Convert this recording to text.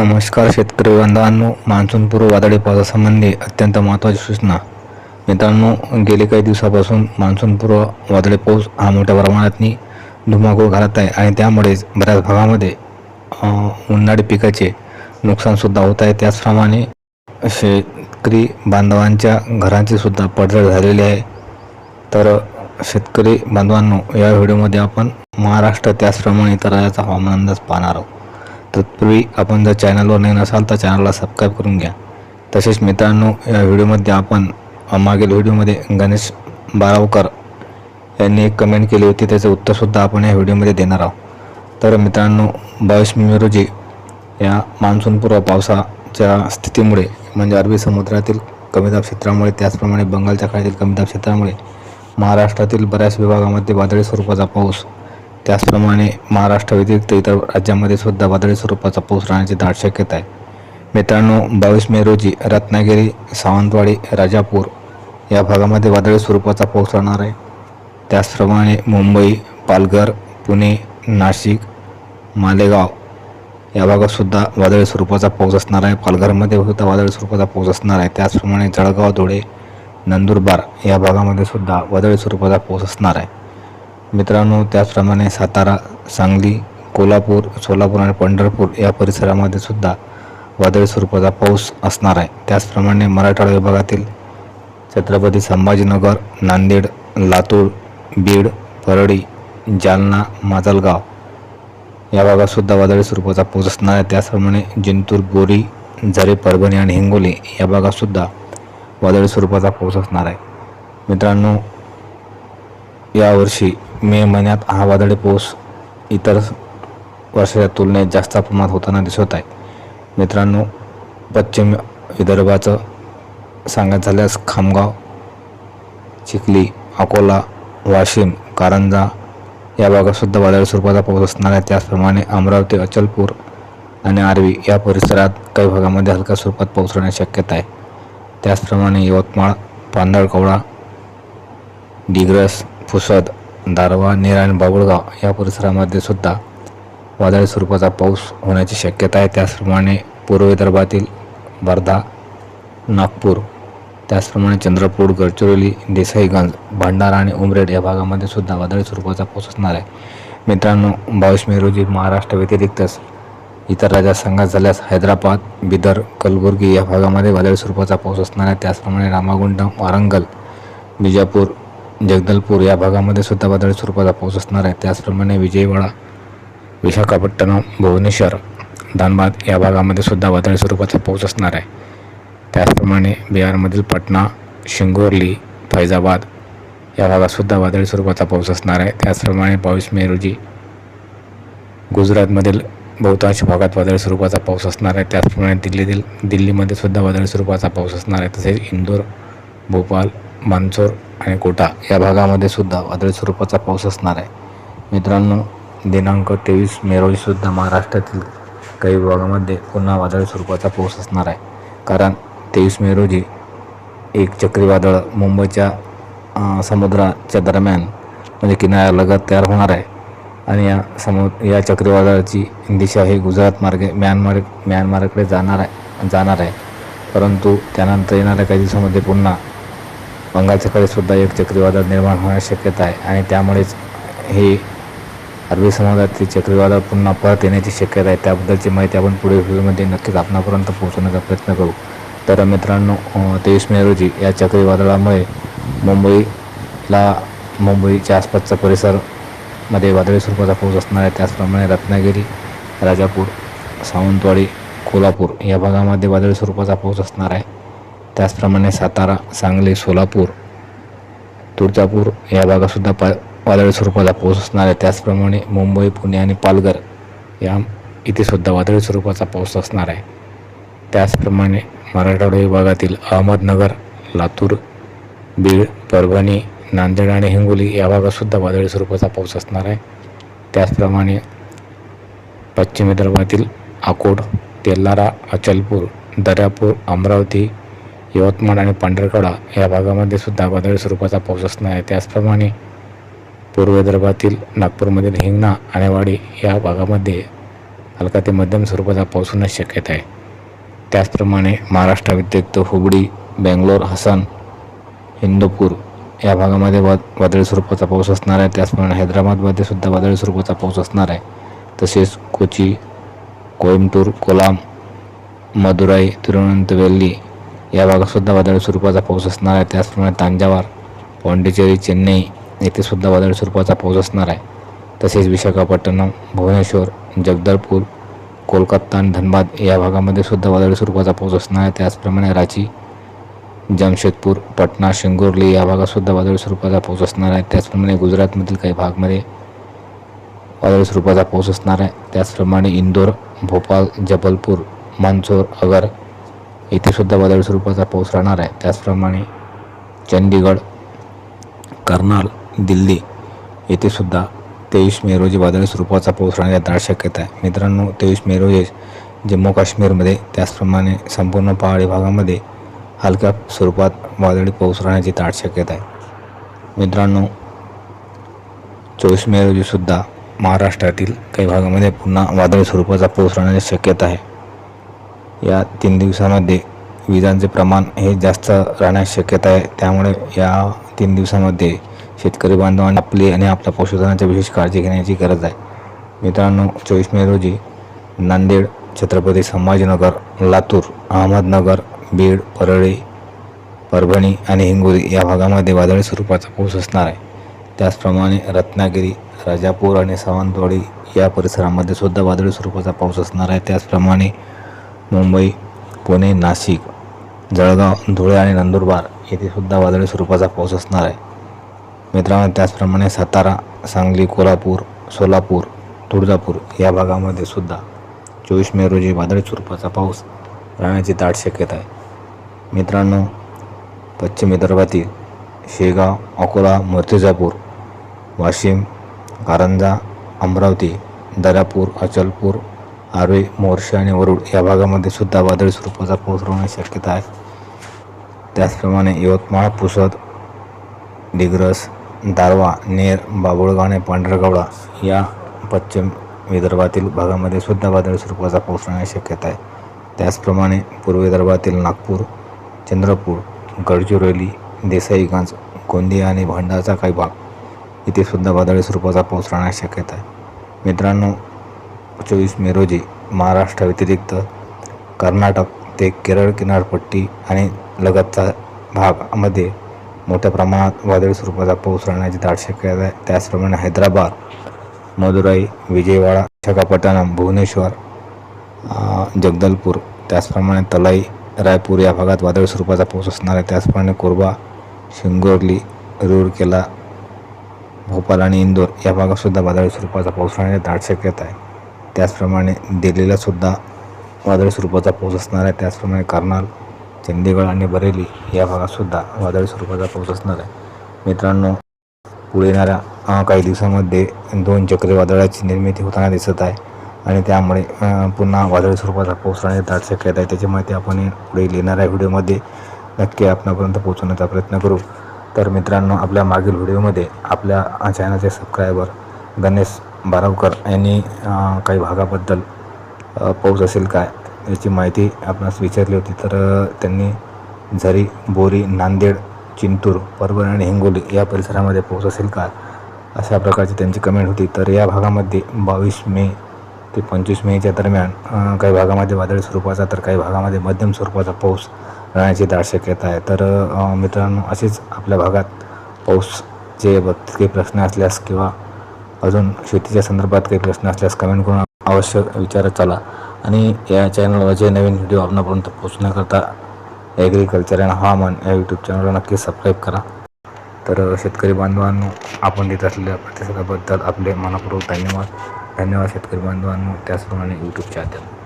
नमस्कार शेतकरी बांधवांनो मान्सूनपूर्व वादळी पावसासंबंधी अत्यंत महत्त्वाची सूचना. मित्रांनो गेले काही दिवसापासून मान्सूनपूर्व वादळी पाऊस हा मोठ्या प्रमाणात धुमाकूळ घालत आहे आणि त्यामुळेच बऱ्याच भागामध्ये उन्हाळी पिकाचे नुकसानसुद्धा होत आहे. त्याचप्रमाणे शेतकरी बांधवांच्या घरांची सुद्धा पडझड झालेली आहे. तर शेतकरी बांधवांनो या व्हिडिओमध्ये आपण महाराष्ट्र त्याचप्रमाणे इतर राज्याचा हवामान अंदाज पाहणार आहोत. तत्पूर्वी आपण जर चॅनलवर नवीन असाल तर चॅनलला सबस्क्राईब करून घ्या. तसेच मित्रांनो या व्हिडिओमध्ये आपण मागील व्हिडिओमध्ये गणेश बारावकर यांनी एक कमेंट केली होती त्याचं उत्तरसुद्धा आपण या व्हिडिओमध्ये देणार आहोत. तर मित्रांनो बावीस मे रोजी या मान्सूनपूर्व पावसाच्या स्थितीमुळे म्हणजे अरबी समुद्रातील कमीदाब क्षेत्रामुळे त्याचप्रमाणे बंगालच्या खाडीतील कमीदाब क्षेत्रामुळे महाराष्ट्रातील बऱ्याच विभागामध्ये वादळी स्वरूपाचा पाऊस त्याचप्रमाणे महाराष्ट्र व्यतिरिक्त इतर राज्यांमध्ये सुद्धा वादळी स्वरूपाचा पाऊस राहण्याची दाट शक्यता आहे. मित्रांनो बावीस मे रोजी रत्नागिरी सावंतवाडी राजापूर या भागामध्ये वादळी स्वरूपाचा पाऊस राहणार आहे. त्याचप्रमाणे मुंबई पालघर पुणे नाशिक मालेगाव या भागातसुद्धा वादळी स्वरूपाचा पाऊस असणार आहे. पालघरमध्ये सुद्धा वादळी स्वरूपाचा पाऊस असणार आहे. त्याचप्रमाणे जळगाव धुळे नंदुरबार या भागामध्ये सुद्धा वादळी स्वरूपाचा पाऊस असणार आहे. मित्रांनो त्याचप्रमाणे सातारा सांगली कोल्हापूर सोलापूर आणि पंढरपूर या परिसरामध्ये सुद्धा वादळी स्वरूपाचा पाऊस असणार आहे. त्याचप्रमाणे मराठवाडा विभागातील छत्रपती संभाजीनगर नांदेड लातूर बीड परळी जालना माजलगाव या भागातसुद्धा वादळी स्वरूपाचा पाऊस असणार आहे. त्याचप्रमाणे जिंतूर बोरी झरे परभणी आणि हिंगोली या भागातसुद्धा वादळी स्वरूपाचा पाऊस असणार आहे. मित्रांनो यावर्षी मे महिन्यात हा वादळी पाऊस इतर वर्षाच्या तुलनेत जास्त प्रमाणात होताना दिसत आहे. मित्रांनो पश्चिम विदर्भाचं सांगायचं झाल्यास खामगाव चिखली अकोला वाशिम कारंजा या भागातसुद्धा वादळी स्वरूपाचा पाऊस असणार आहे. त्याचप्रमाणे अमरावती अचलपूर आणि आरवी या परिसरात काही भागामध्ये हलक्या स्वरूपात पाऊस राहण्याची शक्यता आहे. त्याचप्रमाणे यवतमाळ पांदळकवडा डिग्रस पुसद दारवा नेरा आणि बाबुळगाव या परिसरामध्ये सुद्धा वादळी स्वरूपाचा पाऊस होण्याची शक्यता आहे. त्याचप्रमाणे पूर्व विदर्भातील वर्धा नागपूर त्याचप्रमाणे चंद्रपूर गडचिरोली देसाईगंज भंडारा आणि उमरेड या भागामध्ये सुद्धा वादळी स्वरूपाचा पाऊस असणार आहे. मित्रांनो बावीस मे रोजी महाराष्ट्र व्यतिरिक्तच इतर राज्यात संघात झाल्यास हैदराबाद बिदर कलबुर्गी या भागामध्ये वादळी स्वरूपाचा पाऊस असणार आहे. त्याचप्रमाणे रामागुंडम वारंगल बिजापूर जगदलपूर या भागामध्ये सुद्धा वादळी स्वरूपाचा पाऊस असणार आहे. त्याचप्रमाणे विजयवाडा विशाखापट्टणम भुवनेश्वर धानबाद या भागामध्ये सुद्धा वादळी स्वरूपाचा पाऊस असणार आहे. त्याचप्रमाणे बिहारमधील पटना शिंगोर्ली फैजाबाद या भागातसुद्धा वादळी स्वरूपाचा पाऊस असणार आहे. त्याचप्रमाणे बावीस मे रोजी गुजरातमधील बहुतांश भागात वादळी स्वरूपाचा पाऊस असणार आहे. त्याचप्रमाणे दिल्लीतील दिल्लीमध्ये सुद्धा वादळी स्वरूपाचा पाऊस असणार आहे. तसेच इंदोर भोपाल मानसोर आणि कोटा या भागामध्ये सुद्धा वादळी स्वरूपाचा पाऊस असणार आहे. मित्रांनो दिनांक तेवीस मे रोजीसुद्धा महाराष्ट्रातील काही भागामध्ये पुन्हा वादळी स्वरूपाचा पाऊस असणार आहे. कारण तेवीस मे रोजी एक चक्रीवादळ मुंबईच्या समुद्राच्या दरम्यान म्हणजे किनाऱ्यालगत तयार होणार आहे. आणि या समु या चक्रीवादळाची दिशा ही गुजरात मार्गे म्यानमार म्यानमारकडे जाणार आहे जाणार आहे. परंतु त्यानंतर येणाऱ्या काही दिवसामध्ये पुन्हा बंगालच्याकडे सुद्धा एक चक्रीवादळ निर्माण होण्याची शक्यता आहे आणि त्यामुळेच हे अरबी समुद्रातील चक्रीवादळ पुन्हा परत येण्याची शक्यता आहे. त्याबद्दलची माहिती आपण पुढील व्हिडिओमध्ये नक्कीच आपणापर्यंत पोहोचवण्याचा प्रयत्न करू. तर मित्रांनो तेवीस मे रोजी या चक्रीवादळामुळे मुंबईला मुंबईच्या आसपासचा परिसरमध्ये वादळी स्वरूपाचा पाऊस असणार आहे. त्याचप्रमाणे रत्नागिरी राजापूर सावंतवाडी कोल्हापूर या भागामध्ये वादळी स्वरूपाचा पाऊस असणार आहे. त्याचप्रमाणे सातारा सांगली सोलापूर तुळजापूर या भागातसुद्धा पा वादळी स्वरूपाचा पाऊस असणार आहे. त्याचप्रमाणे मुंबई पुणे आणि पालघर या इथेसुद्धा वादळी स्वरूपाचा पाऊस असणार आहे. त्याचप्रमाणे मराठवाडा विभागातील अहमदनगर लातूर बीड परभणी नांदेड आणि हिंगोली या भागातसुद्धा वादळी स्वरूपाचा पाऊस असणार आहे. त्याचप्रमाणे पश्चिम विदर्भातील अकोट तेलारा अचलपूर दर्यापूर अमरावती यवतमाळ आणि पांढरकडा या भागामध्ये सुद्धा वादळी स्वरूपाचा पाऊस असणार आहे. त्याचप्रमाणे पूर्व विदर्भातील नागपूरमधील हिंगणा आणि वाडी या भागामध्ये हलका ते मध्यम स्वरूपाचा पाऊस होण्याची शक्यता आहे. त्याचप्रमाणे महाराष्ट्राव्यतिरिक्त हुबळी बेंगलोर हसन हिंदूपूर या भागामध्ये वाद वादळी स्वरूपाचा पाऊस असणार आहे. त्याचप्रमाणे हैदराबादमध्ये सुद्धा वादळी स्वरूपाचा पाऊस असणार आहे. तसेच कोची कोईमतूर कोलाम मदुराई तिरुवनंतवेल्ली या भागातसुद्धा वादळी स्वरूपाचा पाऊस असणार आहे. त्याचप्रमाणे तांजावार पॉंडिचेरी चेन्नई येथे सुद्धा वादळी स्वरूपाचा पाऊस असणार आहे. तसेच विशाखापट्टणम भुवनेश्वर जगदलपूर कोलकाता आणि धनबाद या भागामध्ये सुद्धा वादळी स्वरूपाचा पाऊस असणार आहे. त्याचप्रमाणे रांची जमशेदपूर पटना शिंगोर्ली या भागातसुद्धा वादळी स्वरूपाचा पाऊस असणार आहे. त्याचप्रमाणे गुजरातमधील काही भागमध्ये वादळी स्वरूपाचा पाऊस असणार आहे. त्याचप्रमाणे इंदोर भोपाळ जबलपूर मंदसौर अगर इथे सुद्धा वादळी स्वरूपाचा पाऊस राहणार आहे. त्याचप्रमाणे चंदीगड कर्नाल दिल्ली येथे सुद्धा तेवीस मे रोजी वादळी स्वरूपाचा पाऊस राहण्याची दाट शक्यता आहे. मित्रांनो तेवीस मे रोजी जम्मू काश्मीरमध्ये त्याचप्रमाणे संपूर्ण पहाडी भागामध्ये हलक्या स्वरूपात वादळी पाऊस राहण्याची दाट शक्यता आहे. मित्रांनो चोवीस मे रोजीसुद्धा महाराष्ट्रातील काही भागामध्ये पुन्हा वादळी स्वरूपाचा पाऊस राहण्याची शक्यता आहे. या तीन दिवसामध्ये विजांचे प्रमाण हे जास्त राहण्याची शक्यता आहे. त्यामुळे या तीन दिवसामध्ये शेतकरी बांधवांनी आपली आणि आपल्या पशुधनाची विशेष काळजी घेण्याची गरज आहे. मित्रांनो चोवीस मे रोजी नांदेड छत्रपती संभाजीनगर लातूर अहमदनगर बीड परळी परभणी आणि हिंगोली या भागामध्ये वादळी स्वरूपाचा पाऊस असणार आहे. त्याचप्रमाणे रत्नागिरी राजापूर आणि सावंतवाडी या परिसरामध्ये सुद्धा वादळी स्वरूपाचा पाऊस असणार आहे. त्याचप्रमाणे मुंबई पुणे नाशिक जळगाव धुळे आणि नंदुरबार येथे सुद्धा वादळी स्वरूपाचा पाऊस असणार आहे. मित्रांनो त्याचप्रमाणे सातारा सांगली कोल्हापूर सोलापूर तुळजापूर या भागामध्ये सुद्धा चोवीस मे रोजी वादळी स्वरूपाचा पाऊस राहण्याची दाट शक्यता आहे. मित्रांनो पश्चिम विदर्भातील शेगाव अकोला मूर्तिजापूर वाशिम कारंजा अमरावती दर्यापूर अचलपूर आर्वे मोर्शी आणि वरुड या भागामध्ये सुद्धा वादळी स्वरूपाचा पाऊस राहण्याची शक्यता आहे. त्याचप्रमाणे यवतमाळ पुसद डिग्रस दारवा नेर बाबुळगाव आणि पांढरगवडा या पश्चिम विदर्भातील भागामध्ये सुद्धा वादळी स्वरूपाचा पाऊस राहण्याची शक्यता आहे. त्याचप्रमाणे पूर्व विदर्भातील नागपूर चंद्रपूर गडचिरोली देसाईगंज गोंदिया आणि भांडाचा काही भाग इथे सुद्धा वादळी स्वरूपाचा पाऊस राहण्याची शक्यता आहे. मित्रांनो चोवीस मे रोजी महाराष्ट्राव्यतिरिक्त कर्नाटक ते केरळ किनारपट्टी आणि लगतचा भागामध्ये मोठ्या प्रमाणात वादळी स्वरूपाचा पाऊस राहण्याची दाट शक्यता आहे. त्याचप्रमाणे हैदराबाद मदुराई विजयवाडा विशाखापट्टणम भुवनेश्वर जगदलपूर त्याचप्रमाणे तलाई रायपूर या भागात वादळी स्वरूपाचा पाऊस असणार आहे. त्याचप्रमाणे कोरबा शिंगोर्ली रूरकेला भोपाल आणि इंदोर या भागातसुद्धा वादळी स्वरूपाचा पाऊस राहण्याची दाट शक्यता आहे. त्याचप्रमाणे दिल्लीला सुद्धा वादळी स्वरूपाचा पाऊस असणार आहे. त्याचप्रमाणे कर्नाल चंदीगड आणि बरेली या भागातसुद्धा वादळी स्वरूपाचा पाऊस असणार आहे. मित्रांनो पुढे येणाऱ्या काही दिवसांमध्ये दोन चक्रीवादळाची निर्मिती होताना दिसत आहे आणि त्यामुळे पुन्हा वादळी स्वरूपाचा पाऊस राहण्याची दाट शक्यता आहे. त्याची माहिती आपण पुढे येणाऱ्या व्हिडिओमध्ये. नक्की आपणापर्यंत पोहोचवण्याचा प्रयत्न करू. तर मित्रांनो आपल्या मागील व्हिडिओमध्ये आपल्या चॅनलचे सबस्क्रायबर गणेश बारावकर यांनी काही भागाबद्दल पाऊस असेल काय याची माहिती आपणास विचारली होती. तर त्यांनी झरी बोरी नांदेड चिंतूर परभणी आणि हिंगोली या परिसरामध्ये पाऊस असेल का अशा प्रकारची त्यांची कमेंट होती. तर या भागामध्ये बावीस मे ते पंचवीस मेच्या दरम्यान काही भागामध्ये वादळी स्वरूपाचा तर काही भागामध्ये मध्यम स्वरूपाचा पाऊस राहण्याची दाट शक्यता आहे. तर मित्रांनो असेच आपल्या भागात पाऊस जे काही प्रश्न असल्यास किंवा अजून शेतीच्या संदर्भात काही प्रश्न असल्यास कमेंट करून अवश्य विचारत चला. आणि या चॅनलवर जे नवीन व्हिडिओ आपणापर्यंत पोहोचण्याकरता ॲग्रिकल्चर अँड हवामान या यूट्यूब चॅनलला नक्की सबस्क्राईब करा. तर शेतकरी बांधवांनो आपण देत असलेल्या प्रतिसादाबद्दल आपले मनपूर्वक धन्यवाद. धन्यवाद शेतकरी बांधवांनो त्याचप्रमाणे यूट्यूबच्या अध्यक्ष